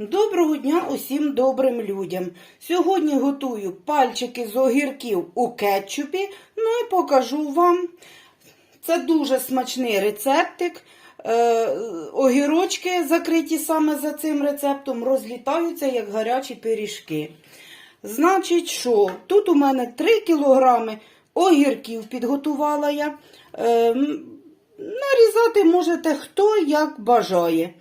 Доброго дня усім добрим людям. Сьогодні готую пальчики з огірків у кетчупі, ну і покажу вам. Це дуже смачний рецептик. Е, огірочки, закриті саме за цим рецептом, розлітаються як гарячі пиріжки. Значить, що? Тут у мене 3 кілограми огірків підготувала я. Е, нарізати можете хто як бажає.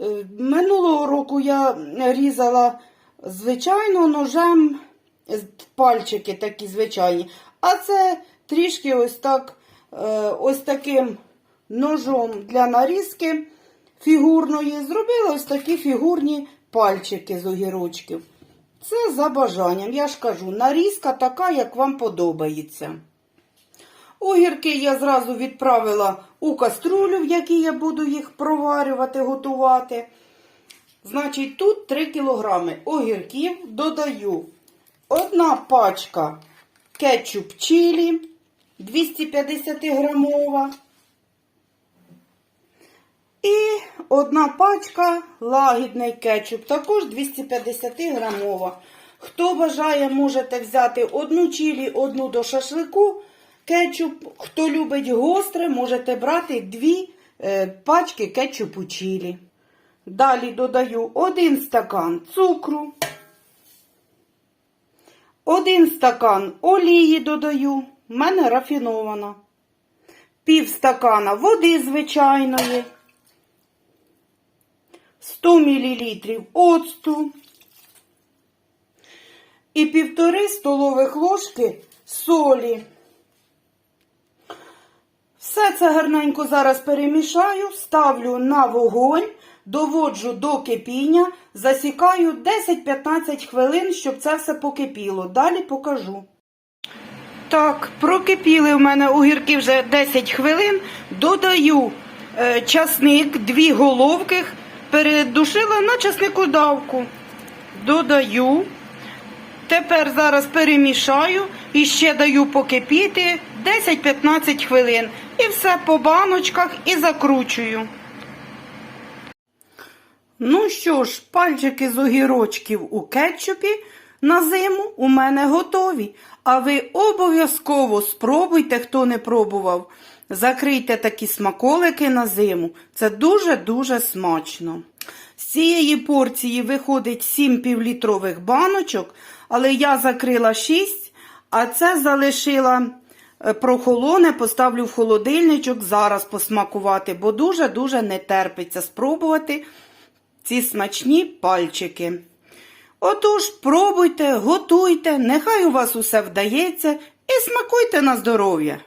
Е, Минулого року я різала звичайно ножем пальчики такі звичайні. А це трішки ось так, е, ось таким ножом для нарізки фігурної зробила ось такі фігурні пальчики з огірочків. Це за бажанням. Я ж кажу, нарізка така, як вам подобається. Огірки я зразу відправила у каструлю, в якій я буду їх проварювати, готувати. Значить, тут 3 кілограми огірків додаю одна пачка кетчуп чилі 250 грамова. І одна пачка лагідний кетчуп, також 250 грамова. Хто бажає, можете взяти одну чилі, одну до шашлику. Кетчуп, хто любить гостре, можете брати дві е, пачки кетчупу чилі. Далі додаю один стакан цукру. Один стакан олії додаю, в мене рафінована. Пів стакана води звичайної. 100 мл оцту і півтори столових ложки солі. Все це гарненько зараз перемішаю, ставлю на вогонь, доводжу до кипіння, засікаю 10-15 хвилин, щоб це все покипіло. Далі покажу. Так, прокипіли в мене огірки вже 10 хвилин. Додаю е, часник, дві головки, передушила на часнику давку. Додаю. Тепер зараз перемішаю і ще даю покипіти 10-15 хвилин. І все по баночках і закручую. Ну що ж, пальчики з огірочків у кетчупі на зиму у мене готові. А ви обов'язково спробуйте, хто не пробував. Закрийте такі смаколики на зиму. Це дуже-дуже смачно. З цієї порції виходить 7 півлітрових баночок, але я закрила 6, а це залишила прохолоне, поставлю в холодильничок зараз посмакувати, бо дуже-дуже не терпиться спробувати ці смачні пальчики. Отож, пробуйте, готуйте, нехай у вас усе вдається і смакуйте на здоров'я.